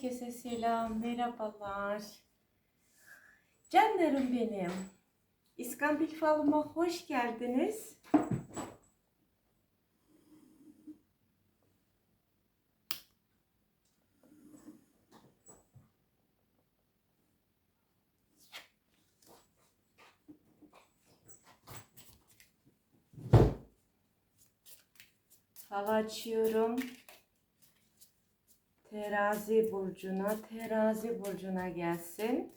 Herkese selam, merhabalar. Canlarım benim. İskambil falıma hoş geldiniz. Hava açıyorum. Terazi burcuna, terazi burcuna gelsin.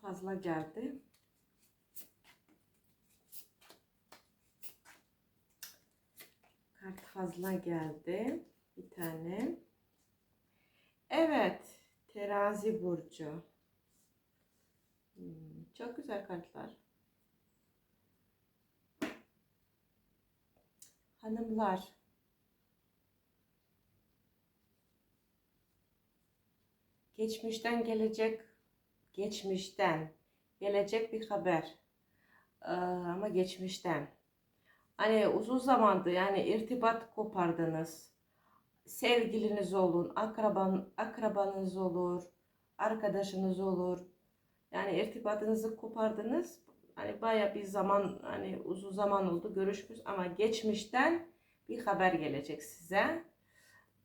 Fazla geldi. Kart fazla geldi. Bir tane. Evet. Terazi burcu. Hmm, çok güzel kartlar. Hanımlar. Geçmişten gelecek geçmişten gelecek bir haber. Ee, ama geçmişten. Hani uzun zamandır yani irtibat kopardınız. Sevgiliniz olun akraban akrabanız olur arkadaşınız olur. Yani irtibatınızı kopardınız. Hani baya bir zaman hani uzun zaman oldu görüşmüş ama geçmişten bir haber gelecek size.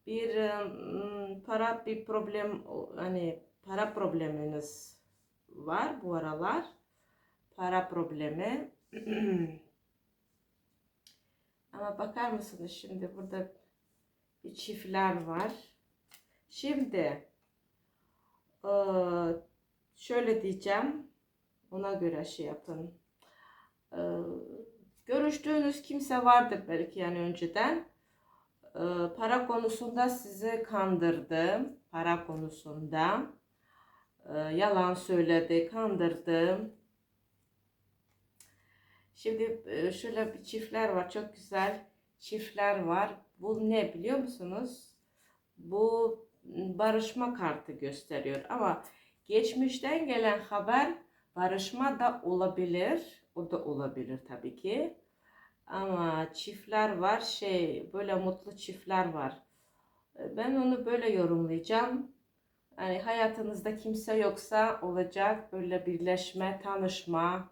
Bir ım, para bir problem hani para probleminiz var bu aralar. Para problemi. Ama bakar mısınız şimdi burada bir çiftler var. Şimdi eee, şöyle diyeceğim. Ona göre şey yapın. Eee, Görüştüğünüz kimse vardır belki yani önceden. Eee, Para konusunda sizi kandırdı. Para konusunda. Eee, Yalan söyledi, kandırdı. Şimdi e, şöyle bir çiftler var. Çok güzel çiftler var. Bu ne biliyor musunuz? Bu barışma kartı gösteriyor. Ama geçmişten gelen haber barışma da olabilir. O da olabilir tabii ki. Ama çiftler var. Şey böyle mutlu çiftler var. E, Ben onu böyle yorumlayacağım. Yani hayatınızda kimse yoksa olacak böyle birleşme, tanışma,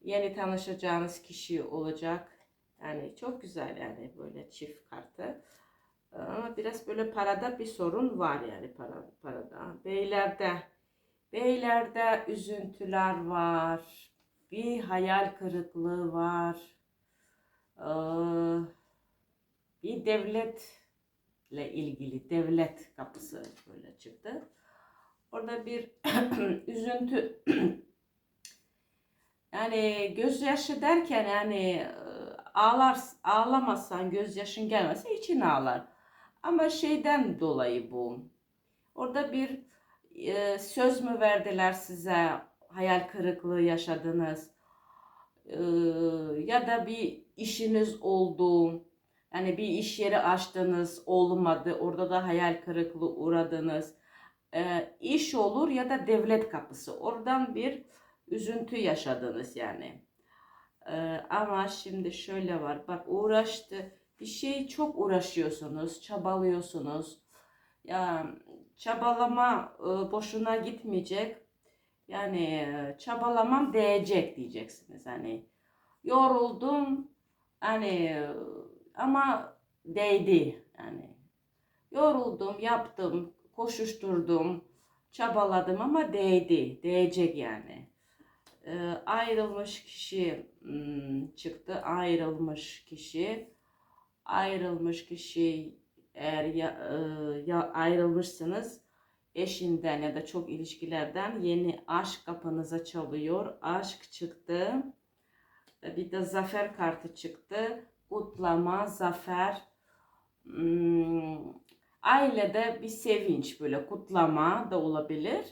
yeni tanışacağınız kişi olacak. Yani çok güzel yani böyle çift kartı. Ama biraz böyle parada bir sorun var yani para, parada. Beylerde, beylerde üzüntüler var. Bir hayal kırıklığı var. Ee, bir devletle ilgili devlet kapısı böyle çıktı. Orada bir üzüntü yani gözyaşı derken yani e, ağlar ağlamazsan gözyaşın gelmese için ağlar. Ama şeyden dolayı bu. Orada bir e, söz mü verdiler size? Hayal kırıklığı yaşadınız. E, ya da bir işiniz oldu. Yani bir iş yeri açtınız, olmadı. Orada da hayal kırıklığı uğradınız. E, iş olur ya da devlet kapısı. Oradan bir üzüntü yaşadınız yani. Ee, ama şimdi şöyle var. Bak uğraştı. Bir şey çok uğraşıyorsunuz, çabalıyorsunuz. Ya çabalama e, boşuna gitmeyecek. Yani e, çabalamam değecek diyeceksiniz. Hani yoruldum hani e, ama değdi yani. Yoruldum, yaptım, koşuşturdum, çabaladım ama değdi. Değecek yani. Ee, ayrılmış kişi hmm, çıktı. Ayrılmış kişi. Ayrılmış kişi eğer ya, e, ya ayrılmışsınız eşinden ya da çok ilişkilerden yeni aşk kapınıza çalıyor. Aşk çıktı. Bir de zafer kartı çıktı. kutlama, zafer, hmm, ailede bir sevinç böyle kutlama da olabilir.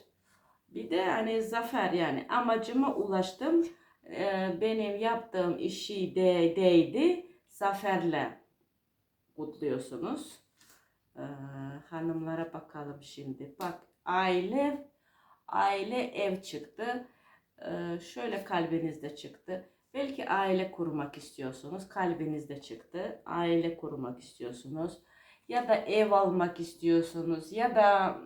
Bir de hani zafer yani amacıma ulaştım. Ee, benim yaptığım işi de değdi. Zaferle kutluyorsunuz. Ee, hanımlara bakalım şimdi. Bak aile aile ev çıktı. Ee, şöyle kalbinizde çıktı. Belki aile kurmak istiyorsunuz. Kalbinizde çıktı. Aile kurmak istiyorsunuz. Ya da ev almak istiyorsunuz. Ya da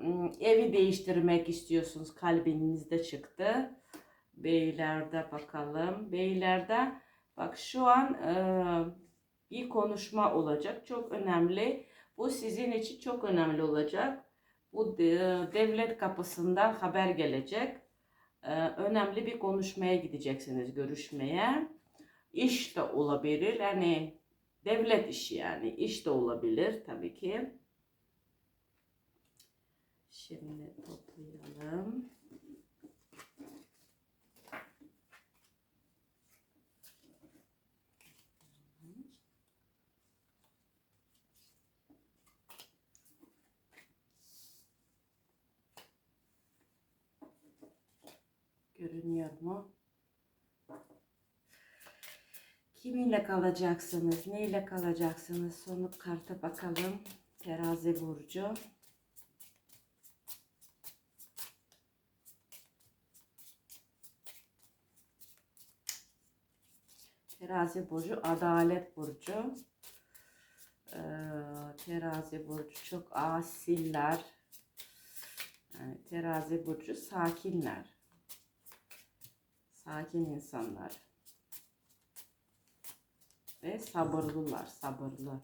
evi değiştirmek istiyorsunuz. Kalbinizde çıktı. Beylerde bakalım. Beylerde bak şu an bir konuşma olacak. Çok önemli. Bu sizin için çok önemli olacak. Bu de- devlet kapısından haber gelecek. Önemli bir konuşmaya gideceksiniz, görüşmeye. İş de olabilir. Yani devlet işi yani. iş de olabilir tabii ki. Şimdi toplayalım. Görünüyor mu? Kiminle kalacaksınız? Neyle kalacaksınız? Sonu karta bakalım. Terazi burcu. Terazi burcu, adalet burcu. Ee, terazi burcu çok asiller. Yani terazi burcu sakinler. Sakin insanlar. Ve sabırlılar, sabırlı.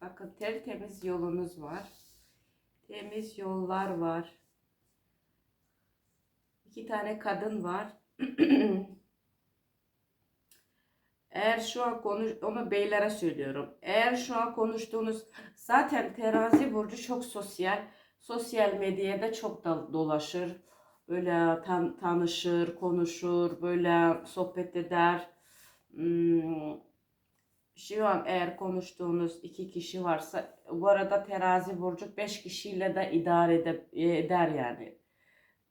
Bakın tertemiz yolunuz var. Temiz yollar var. İki tane kadın var. Eğer şu an konuş, onu beylere söylüyorum. Eğer şu an konuştuğunuz zaten terazi burcu çok sosyal. Sosyal medyada çok da dolaşır. Böyle tan- tanışır, konuşur, böyle sohbet eder. Hmm, şu an eğer konuştuğunuz iki kişi varsa bu arada terazi burcu beş kişiyle de idare ede- eder yani.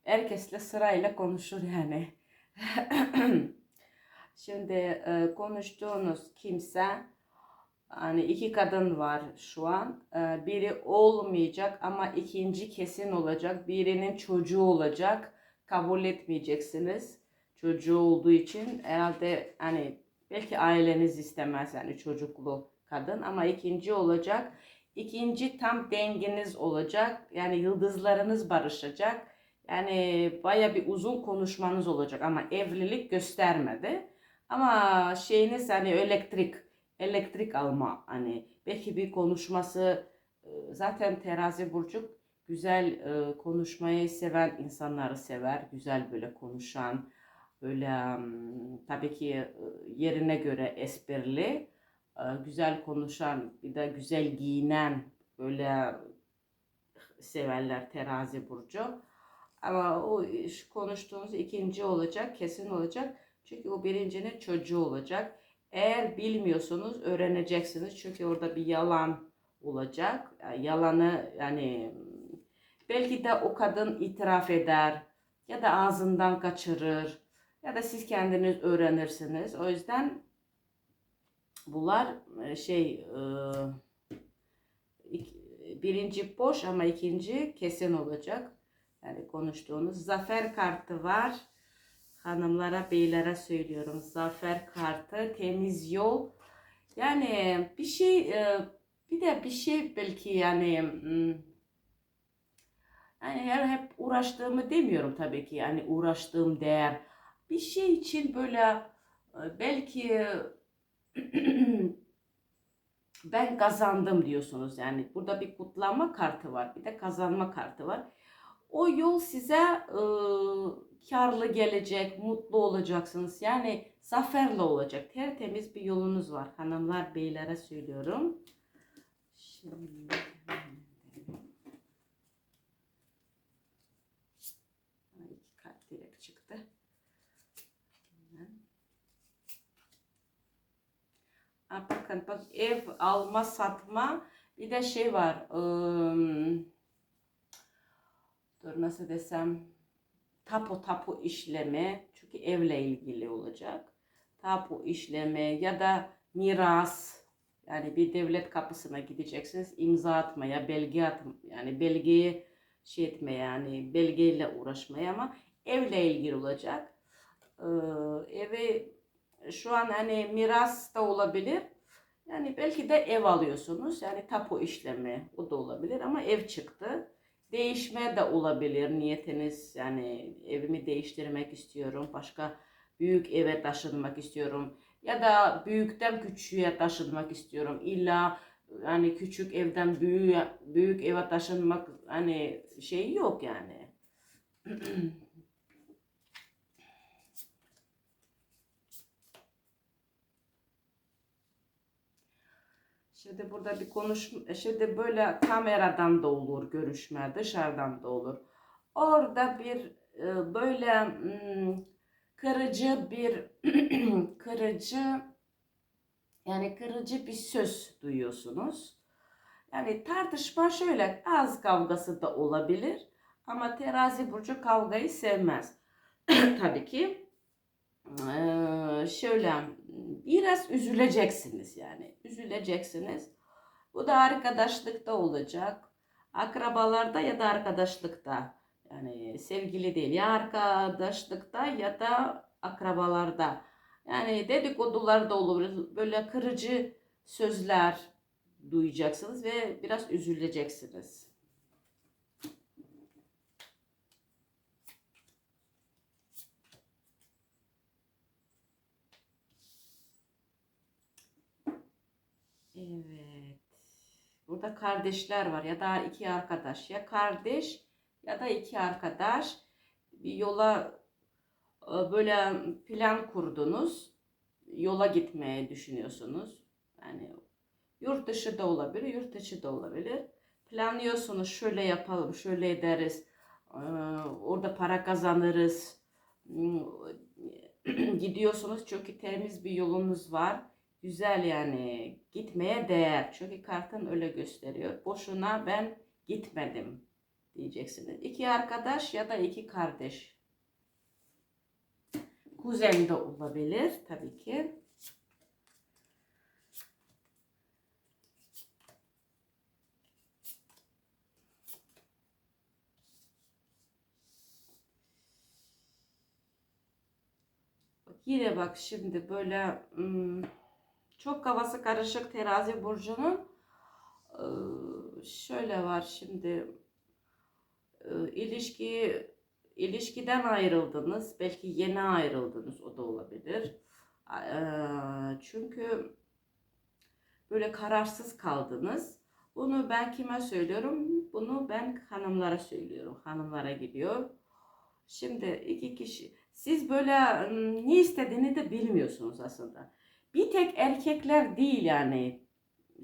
Herkesle sırayla konuşur yani. Şimdi e, konuştuğunuz kimse hani iki kadın var şu an. E, biri olmayacak ama ikinci kesin olacak. Birinin çocuğu olacak. Kabul etmeyeceksiniz. Çocuğu olduğu için herhalde hani belki aileniz istemez yani çocuklu kadın ama ikinci olacak. İkinci tam denginiz olacak. Yani yıldızlarınız barışacak. Yani baya bir uzun konuşmanız olacak ama evlilik göstermedi. Ama şeyiniz hani elektrik, elektrik alma hani belki bir konuşması e, zaten terazi burcu güzel e, konuşmayı seven insanları sever. Güzel böyle konuşan, böyle tabii ki e, yerine göre esprili, güzel konuşan, bir de güzel giyinen böyle severler terazi burcu. Ama o iş konuştuğunuz ikinci olacak, kesin olacak. Çünkü o birincinin çocuğu olacak. Eğer bilmiyorsunuz öğreneceksiniz. Çünkü orada bir yalan olacak. Yalanı yani belki de o kadın itiraf eder ya da ağzından kaçırır ya da siz kendiniz öğrenirsiniz. O yüzden bunlar e, şey e, birinci boş ama ikinci kesin olacak. Yani konuştuğunuz zafer kartı var. Hanımlara, beylere söylüyorum. Zafer kartı, temiz yol. Yani bir şey, e, bir de bir şey belki yani hmm, yani her hep uğraştığımı demiyorum tabii ki. Yani uğraştığım değer. Bir şey için böyle e, belki ben kazandım diyorsunuz. Yani burada bir kutlama kartı var. Bir de kazanma kartı var. O yol size e, karlı gelecek, mutlu olacaksınız. Yani zaferle olacak. Tertemiz bir yolunuz var. Hanımlar, beylere söylüyorum. Şimdi iki direkt çıktı. Bakın bak ev alma satma bir de şey var. ım, dur nasıl desem tapu tapu işleme çünkü evle ilgili olacak. Tapu işleme ya da miras yani bir devlet kapısına gideceksiniz imza atmaya, belge at yani belgeyi şey etmeye yani belgeyle uğraşmaya ama evle ilgili olacak. Ee, evi şu an hani miras da olabilir. Yani belki de ev alıyorsunuz. Yani tapu işlemi o da olabilir ama ev çıktı. Değişme de olabilir niyetiniz. Yani evimi değiştirmek istiyorum. Başka büyük eve taşınmak istiyorum. Ya da büyükten küçüğe taşınmak istiyorum. İlla yani küçük evden büyüğe, büyük eve taşınmak hani şey yok yani. Şimdi burada bir konuşma, şimdi böyle kameradan da olur görüşme, dışarıdan da olur. Orada bir e, böyle mm, kırıcı bir kırıcı yani kırıcı bir söz duyuyorsunuz. Yani tartışma şöyle az kavgası da olabilir ama terazi burcu kavgayı sevmez. Tabii ki eee, şöyle biraz üzüleceksiniz yani üzüleceksiniz. Bu da arkadaşlıkta olacak. Akrabalarda ya da arkadaşlıkta. Yani sevgili değil ya arkadaşlıkta ya da akrabalarda. Yani dedikodular da olur. Böyle kırıcı sözler duyacaksınız ve biraz üzüleceksiniz. Evet. Burada kardeşler var ya da iki arkadaş. Ya kardeş ya da iki arkadaş bir yola e, böyle plan kurdunuz. Yola gitmeye düşünüyorsunuz. Yani yurt dışı da olabilir, yurt içi de olabilir. Planlıyorsunuz şöyle yapalım, şöyle ederiz. e, Orada para kazanırız. Hmm, Gidiyorsunuz çünkü temiz bir yolunuz var. Güzel yani gitmeye değer. Çünkü kartın öyle gösteriyor. Boşuna ben gitmedim diyeceksiniz. İki arkadaş ya da iki kardeş. Kuzen de olabilir tabii ki. Yine bak şimdi böyle hmm, çok kafası karışık terazi burcunun. Ee, şöyle var şimdi. Ee, ilişki ilişkiden ayrıldınız. Belki yeni ayrıldınız o da olabilir. Ee, çünkü böyle kararsız kaldınız. Bunu ben kime söylüyorum? Bunu ben hanımlara söylüyorum. Hanımlara gidiyor. Şimdi iki kişi siz böyle ım, ne istediğini de bilmiyorsunuz aslında bir tek erkekler değil yani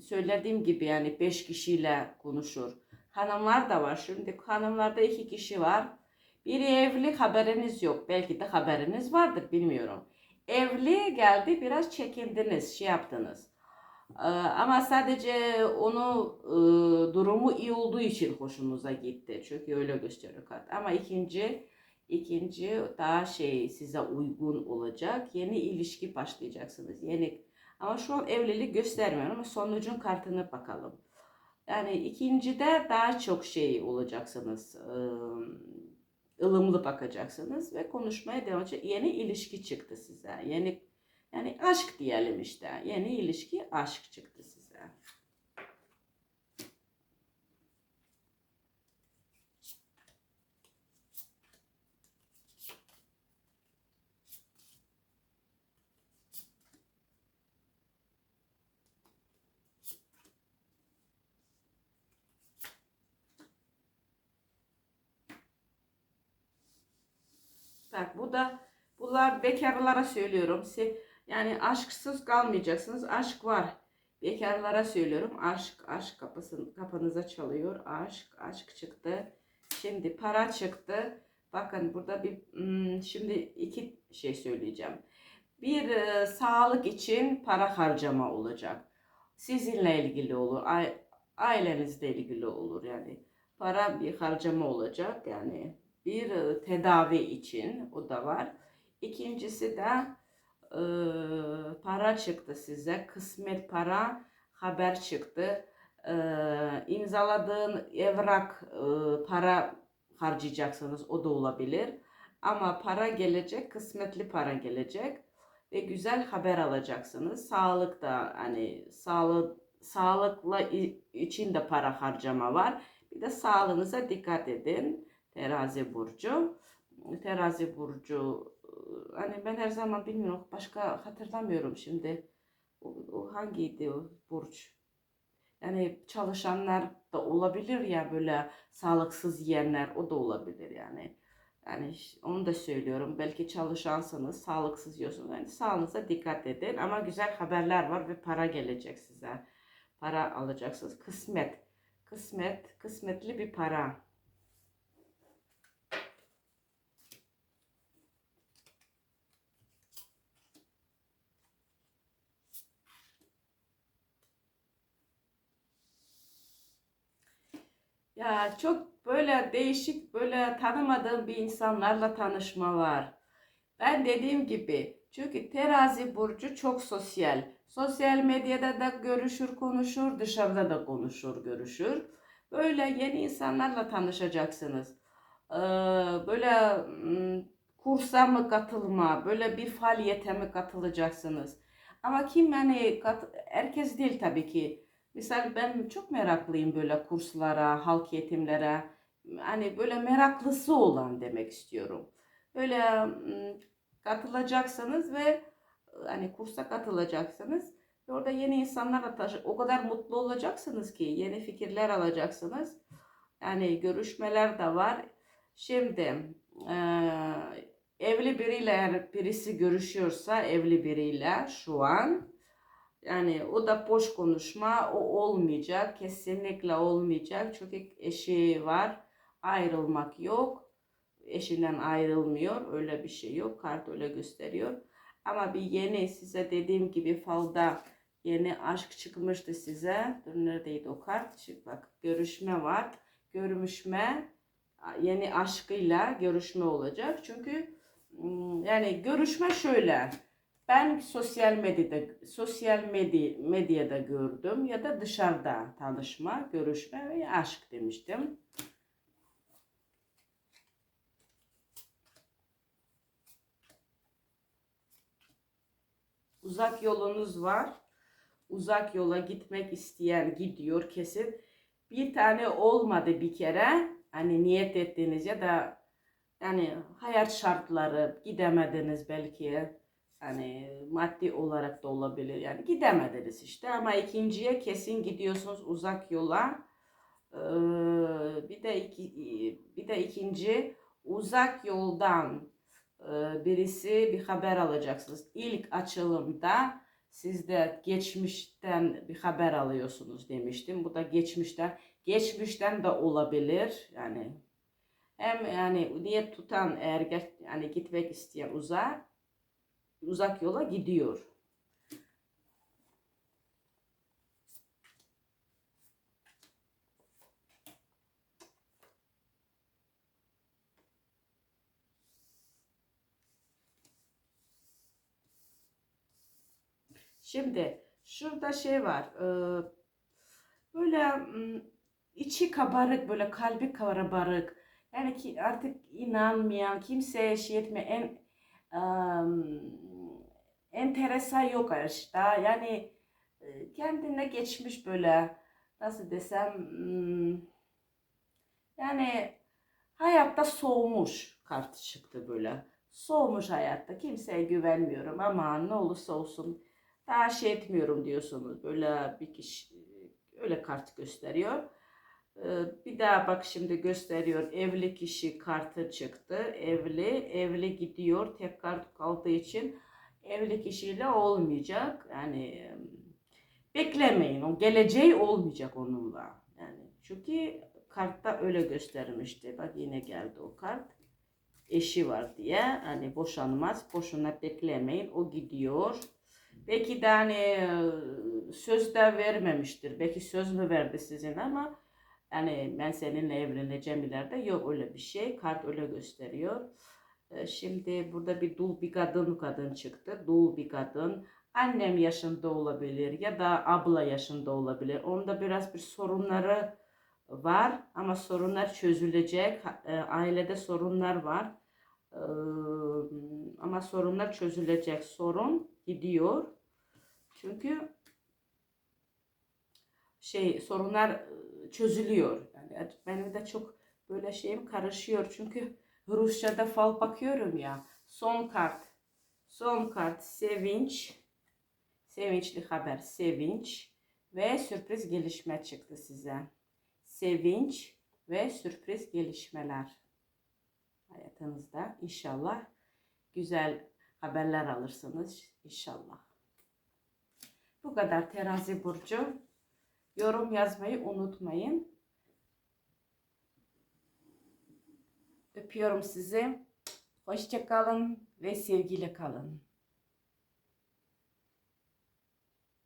söylediğim gibi yani beş kişiyle konuşur. Hanımlar da var. Şimdi hanımlarda iki kişi var. Biri evli haberiniz yok. Belki de haberiniz vardır bilmiyorum. Evli geldi biraz çekindiniz şey yaptınız. Ee, ama sadece onu e, durumu iyi olduğu için hoşunuza gitti. Çünkü öyle gösteriyor kart. Ama ikinci ikinci daha şey size uygun olacak. Yeni ilişki başlayacaksınız. Yeni ama şu an evlilik göstermiyor ama sonucun kartına bakalım. Yani ikincide daha çok şey olacaksınız. ılımlı bakacaksınız ve konuşmaya devam edecek. Yeni ilişki çıktı size. Yeni yani aşk diyelim işte. Yeni ilişki aşk çıktı size. Bak bu da bunlar bekarlara söylüyorum. Yani aşksız kalmayacaksınız. Aşk var. Bekarlara söylüyorum. Aşk, aşk kapısın, kapınıza çalıyor. Aşk, aşk çıktı. Şimdi para çıktı. Bakın burada bir hmm, şimdi iki şey söyleyeceğim. Bir e, sağlık için para harcama olacak. Sizinle ilgili olur. ai- Ailenizle ilgili olur yani. Para bir harcama olacak yani. Bir e, tedavi için o da var. İkincisi de e, para çıktı size. Kısmet para haber çıktı. E, imzaladığın evrak e, para harcayacaksınız. O da olabilir. Ama para gelecek, kısmetli para gelecek ve güzel haber alacaksınız. Sağlık da hani sağlık sağlıkla için de para harcama var. Bir de sağlığınıza dikkat edin. Terazi burcu. Terazi burcu e, hani ben her zaman bilmiyorum başka hatırlamıyorum şimdi. O, o hangiydi o burç? Yani çalışanlar da olabilir ya böyle sağlıksız yiyenler o da olabilir yani. Yani onu da söylüyorum. Belki çalışansınız, sağlıksız yiyorsunuz. Yani sağlığınıza dikkat edin ama güzel haberler var ve para gelecek size. Para alacaksınız. Kısmet. Kısmet, kısmetli bir para. Çok böyle değişik, böyle tanımadığım bir insanlarla tanışma var. Ben dediğim gibi çünkü terazi burcu çok sosyal. Sosyal medyada da görüşür, konuşur, dışarıda da konuşur, görüşür. Böyle yeni insanlarla tanışacaksınız. Ee, böyle kursa mı katılma, böyle bir faaliyete mi katılacaksınız? Ama kim yani herkes değil tabii ki. Misal ben çok meraklıyım böyle kurslara, halk eğitimlere. Hani böyle meraklısı olan demek istiyorum. Böyle katılacaksınız ve hani kursa katılacaksınız. Ve orada yeni insanlarla taşı o kadar mutlu olacaksınız ki yeni fikirler alacaksınız. Yani görüşmeler de var. Şimdi eee, evli biriyle birisi görüşüyorsa evli biriyle şu an yani o da boş konuşma o olmayacak. Kesinlikle olmayacak. Çünkü eşi var. Ayrılmak yok eşinden ayrılmıyor. Öyle bir şey yok. Kart öyle gösteriyor. Ama bir yeni size dediğim gibi falda yeni aşk çıkmıştı size. Dur neredeydi o kart? Şimdi bak görüşme var. Görüşme yeni aşkıyla görüşme olacak. Çünkü mm, yani görüşme şöyle. Ben sosyal medyada sosyal medya, medyada gördüm ya da dışarıda tanışma, görüşme ve aşk demiştim. Uzak yolunuz var. Uzak yola gitmek isteyen gidiyor kesin. Bir tane olmadı bir kere. Hani niyet ettiğiniz ya da yani hayat şartları gidemediniz belki. Hani maddi olarak da olabilir. Yani gidemediniz işte ama ikinciye kesin gidiyorsunuz uzak yola. Ee, bir de iki, bir de ikinci uzak yoldan e, birisi bir haber alacaksınız. İlk açılımda siz de geçmişten bir haber alıyorsunuz demiştim. Bu da geçmişten geçmişten de olabilir. Yani hem yani niyet tutan eğer yani gitmek isteyen uzak uzak yola gidiyor. Şimdi şurada şey var. e, Böyle içi kabarık, böyle kalbi kabarık. Yani ki artık inanmayan, kimseye şey etme en em, enteresan yok işte. Yani e, kendine geçmiş böyle nasıl desem mm, yani hayatta soğumuş kartı çıktı böyle. Soğumuş hayatta. Kimseye güvenmiyorum ama ne olursa olsun daha şey etmiyorum diyorsunuz. Böyle bir kişi öyle kart gösteriyor. Ee, Bir daha bak şimdi gösteriyor. Evli kişi kartı çıktı. Evli, evli gidiyor. Tek kart kaldığı için evli kişiyle olmayacak. Yani em, beklemeyin. O geleceği olmayacak onunla. Yani çünkü kartta öyle göstermişti. Bak yine geldi o kart. Eşi var diye. Hani boşanmaz. Boşuna beklemeyin. O gidiyor. Belki de hani e, söz de vermemiştir. Belki söz mü verdi sizin ama yani ben seninle evleneceğim ileride yok öyle bir şey. Kart öyle gösteriyor. E, Şimdi burada bir dul bir kadın kadın çıktı. Dul bir kadın. Annem yaşında olabilir ya da abla yaşında olabilir. Onda biraz bir sorunları var ama sorunlar çözülecek. E, Ailede sorunlar var. Ee, ama sorunlar çözülecek. Sorun gidiyor. Çünkü şey sorunlar e, çözülüyor. Yani benim de çok böyle şeyim karışıyor. Çünkü Rusça'da fal bakıyorum ya. Son kart. Son kart sevinç. Sevinçli haber sevinç ve sürpriz gelişme çıktı size. Sevinç ve sürpriz gelişmeler hayatınızda inşallah güzel haberler alırsınız inşallah. Bu kadar terazi burcu. Yorum yazmayı unutmayın. Öpüyorum sizi. Hoşça kalın ve sevgiyle kalın.